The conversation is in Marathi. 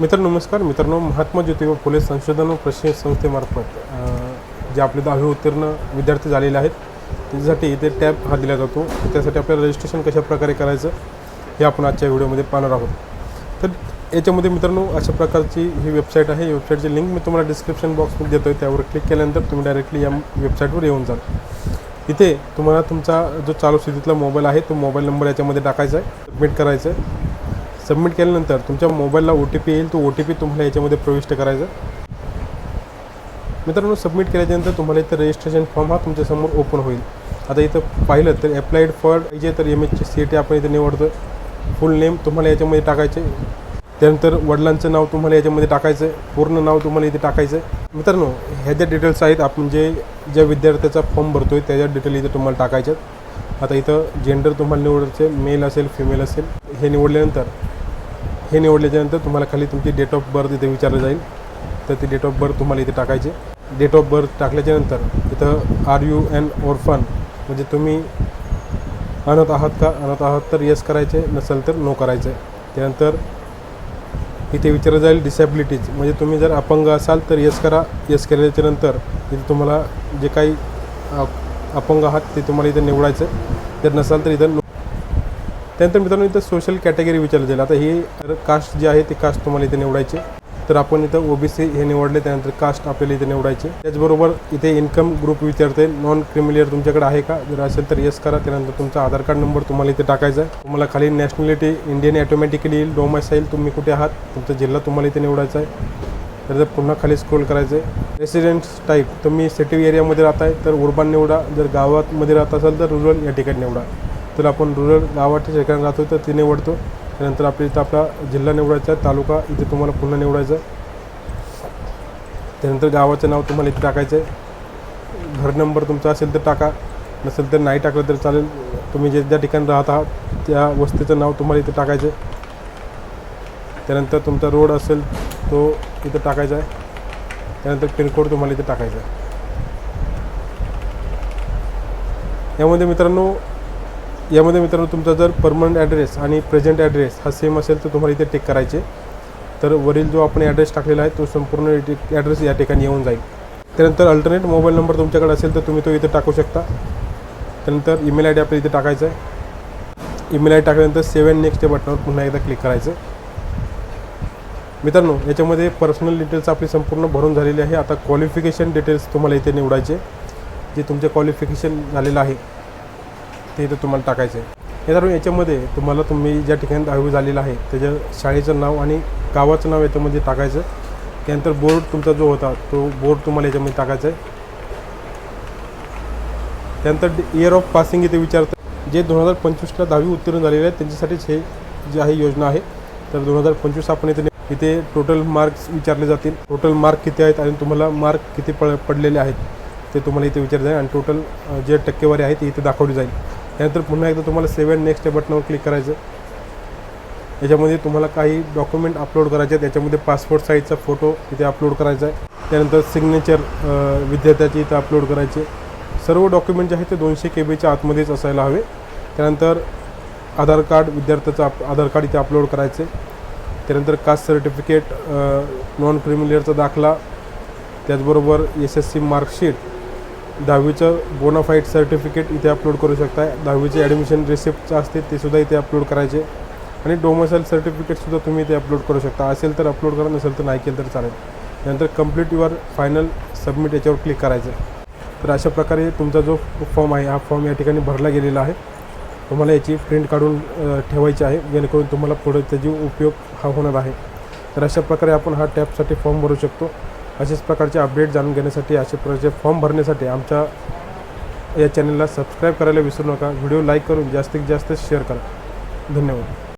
मित्र नमस्कार. मित्रांनो महात्मा ज्योतिबा फुले संशोधन व प्रशिक्षण संस्थेमार्फत जे आपले दहावी उत्तीर्ण विद्यार्थी झालेले आहेत त्याच्यासाठी इथे टॅब हा दिला जातो. त्यासाठी आपल्याला रजिस्ट्रेशन कशा प्रकारे करायचं हे आपण आजच्या व्हिडिओमध्ये पाहणार आहोत. तर याच्यामध्ये मित्रांनो अशा प्रकारची ही वेबसाईट आहे. वेबसाईटची लिंक मी तुम्हाला डिस्क्रिप्शन बॉक्समध्ये देतो आहे त्यावर क्लिक केल्यानंतर तुम्ही डायरेक्टली या वेबसाईटवर येऊन जाल. इथे तुम्हाला तुमचा जो चालू स्थितीतला मोबाईल आहे तो मोबाईल नंबर याच्यामध्ये टाकायचा आहे. सबमिट करायचं आहे. सबमिट केल्यानंतर तुमच्या मोबाईलला ओ टी पी येईल. तो ओ टी पी तुम्हाला याच्यामध्ये प्रविष्ट करायचा. मित्रांनो सबमिट केल्याच्यानंतर तुम्हाला इथं रजिस्ट्रेशन फॉर्म हा तुमच्यासमोर ओपन होईल. आता इथं पाहिलं तर अप्लाइड फॉर जे तर एम एचची सी टी आपण इथे निवडतो फुल नेम तुम्हाला याच्यामध्ये टाकायचे. त्यानंतर वडिलांचं नाव तुम्हाला याच्यामध्ये टाकायचं. पूर्ण नाव तुम्हाला इथे टाकायचं. मित्रांनो ह्या ज्या डिटेल्स आहेत आपण जे ज्या विद्यार्थ्याचा फॉर्म भरतो आहे त्याच्या डिटेल इथे तुम्हाला टाकायच्यात. आता इथं जेंडर तुम्हाला निवडायचे. मेल असेल फिमेल असेल. हे निवडल्यानंतर हे निवडल्याच्यानंतर तुम्हाला खाली तुमची डेट ऑफ बर्थ इथे विचारलं जाईल. तर ती डेट ऑफ बर्थ तुम्हाला इथे टाकायचे. डेट ऑफ बर्थ टाकल्याच्यानंतर इथं आर यू एन ओरफन म्हणजे तुम्ही अनाथ आहात का? अनाथ आहात तर येस करायचे नसेल तर नो करायचे. त्यानंतर इथे विचारलं जाईल डिसॅबिलिटीज म्हणजे तुम्ही जर अपंग असाल तर येस करा. येस केल्याच्यानंतर इथे तुम्हाला जे काही अपंग आहात ते तुम्हाला इथे निवडायचं. जर नसाल तर इथं नो त्यानंतर मित्रांनो इथं सोशल कॅटेगरी विचारलं जाईल. आता ही कास्ट जी आहे ते कास्ट तुम्हाला इथे निवडायचे. तर आपण इथं ओबीसी हे निवडले त्यानंतर कास्ट आपल्याला इथे निवडायचे. त्याचबरोबर इथे इन्कम ग्रुप विचारते नॉन क्रिमिलियर तुमच्याकडे आहे का? जर असेल तर येस करा. त्यानंतर तुमचा आधार कार्ड नंबर तुम्हाला इथे टाकायचा आहे. तुम्हाला खाली नॅशनॅलिटी इंडियन ॲटोमॅटिकली येईल डोमासाईल तुम्ही कुठे आहात? तुमचा जिल्हा तुम्हाला इथे निवडायचा आहे. तर पुन्हा खाली स्क्रोल करायचं आहे रेसिडेंट्स टाईप तुम्ही सिटी एरियामध्ये राहताय तर उर्बान निवडा. जर गावामध्ये राहत असाल तर रुरल या ठिकाणी निवडा. तर आपण रुरल गावाच्या ठिकाणी राहतो तर ते निवडतो त्यानंतर आपल्या इथं आपला जिल्हा निवडायचा तालुका इथे तुम्हाला पुन्हा निवडायचं. त्यानंतर गावाचं नाव तुम्हाला इथे टाकायचं आहे. घर नंबर तुमचा असेल तर टाका नसेल तर नाही टाकलं तर चालेल. तुम्ही जे ज्या ठिकाणी राहत आहात त्या वस्तीचं नाव तुम्हाला इथे टाकायचं आहे. त्यानंतर तुमचा रोड असेल तो इथं टाकायचा आहे. त्यानंतर पिनकोड तुम्हाला इथे टाकायचा आहे. यामध्ये मित्रांनो यामध्ये मित्रांनो तुमचा जर परमनंट ॲड्रेस आणि प्रेझेंट ॲड्रेस हा सेम असेल तर तुम्हाला इथे टेक करायचे. तर वरील जो आपण ॲड्रेस टाकलेला आहे तो संपूर्ण ॲड्रेस या ठिकाणी येऊन जाईल. त्यानंतर अल्टरनेट मोबाईल नंबर तुमच्याकडे असेल तर तुम्ही तो इथे टाकू शकता. त्यानंतर ईमेल आय डी आपल्या इथे टाकायचा आहे. ईमेल आय डी टाकल्यानंतर सेवन नेक्स्ट या बटनावर पुन्हा एकदा क्लिक करायचं मित्रांनो याच्यामध्ये पर्सनल डिटेल्स आपली संपूर्ण भरून झालेली आहे. आता क्वालिफिकेशन डिटेल्स तुम्हाला इथे निवडायचे जे तुमचे क्वालिफिकेशन झालेलं आहे ते इथं तुम्हाला टाकायचं आहे मित्रांनो याच्यामध्ये तुम्हाला तुम्ही ज्या ठिकाणी दहावी झालेलं आहे त्याच्या शाळेचं नाव आणि गावाचं नाव याच्यामध्ये टाकायचं. त्यानंतर बोर्ड तुमचा जो होता तो बोर्ड तुम्हाला याच्यामध्ये टाकायचा आहे त्यानंतर इयर ऑफ पासिंग इथे विचारतं जे दोन हजार पंचवीसला दहावी उत्तीर्ण झालेले आहेत त्यांच्यासाठीच हे जे आहे योजना आहे. तर दोन हजार पंचवीस आपण इथे इथे टोटल मार्क्स विचारले जातील. टोटल मार्क किती आहेत आणि तुम्हाला मार्क किती पड पडलेले आहेत ते तुम्हाला इथे विचारले जाईल. आणि टोटल जे टक्केवारी आहे ती इथे दाखवली जाईल. त्यानंतर पुन्हा एकदा तुम्हाला सेवन नेक्स्ट या बटनावर क्लिक करायचं. याच्यामध्ये तुम्हाला काही डॉक्युमेंट अपलोड करायचे आहेत. त्याच्यामध्ये पासपोर्ट साईजचा फोटो इथे अपलोड करायचा आहे. त्यानंतर सिग्नेचर विद्यार्थ्याची इथे अपलोड करायचे. सर्व डॉक्युमेंट जे आहेत ते दोनशे के बीच्या आतमध्येच असायला हवे. त्यानंतर आधार कार्ड विद्यार्थ्याचं आप आधार कार्ड इथे अपलोड करायचे. त्यानंतर कास्ट सर्टिफिकेट नॉन क्रिमिलियरचा दाखला. त्याचबरोबर एस एस सी मार्कशीट दहावीचं बोनाफाईड सर्टिफिकेट इथे अपलोड करू शकता दहावीचे ॲडमिशन रिसिप्टचं असते ते सुद्धा इथे अपलोड करायचे. आणि डोमसाईल सर्टिफिकेटसुद्धा तुम्ही इथे अपलोड करू शकता. असेल तर अपलोड करा नसेल तर नाही केलं तर चालेल. नंतर कंप्लीट युअर फायनल सबमिट याच्यावर क्लिक करायचं. तर अशा प्रकारे तुमचा जो फॉर्म आहे हा फॉर्म या ठिकाणी भरला गेलेला आहे. तुम्हाला याची प्रिंट काढून ठेवायची आहे. जेणेकरून तुम्हाला पुढे त्याची उपयोग हा होणार आहे. तर अशा प्रकारे आपण हा टॅपसाठी फॉर्म भरू शकतो. अशाच प्रकारचे अपडेट जाणून घेण्यासाठी असे प्रकारचे फॉर्म भरण्यासाठी आमच्या या चॅनलला सबस्क्राईब करायला विसरू नका. व्हिडिओ लाईक करून जास्तीत जास्त शेअर करा. धन्यवाद.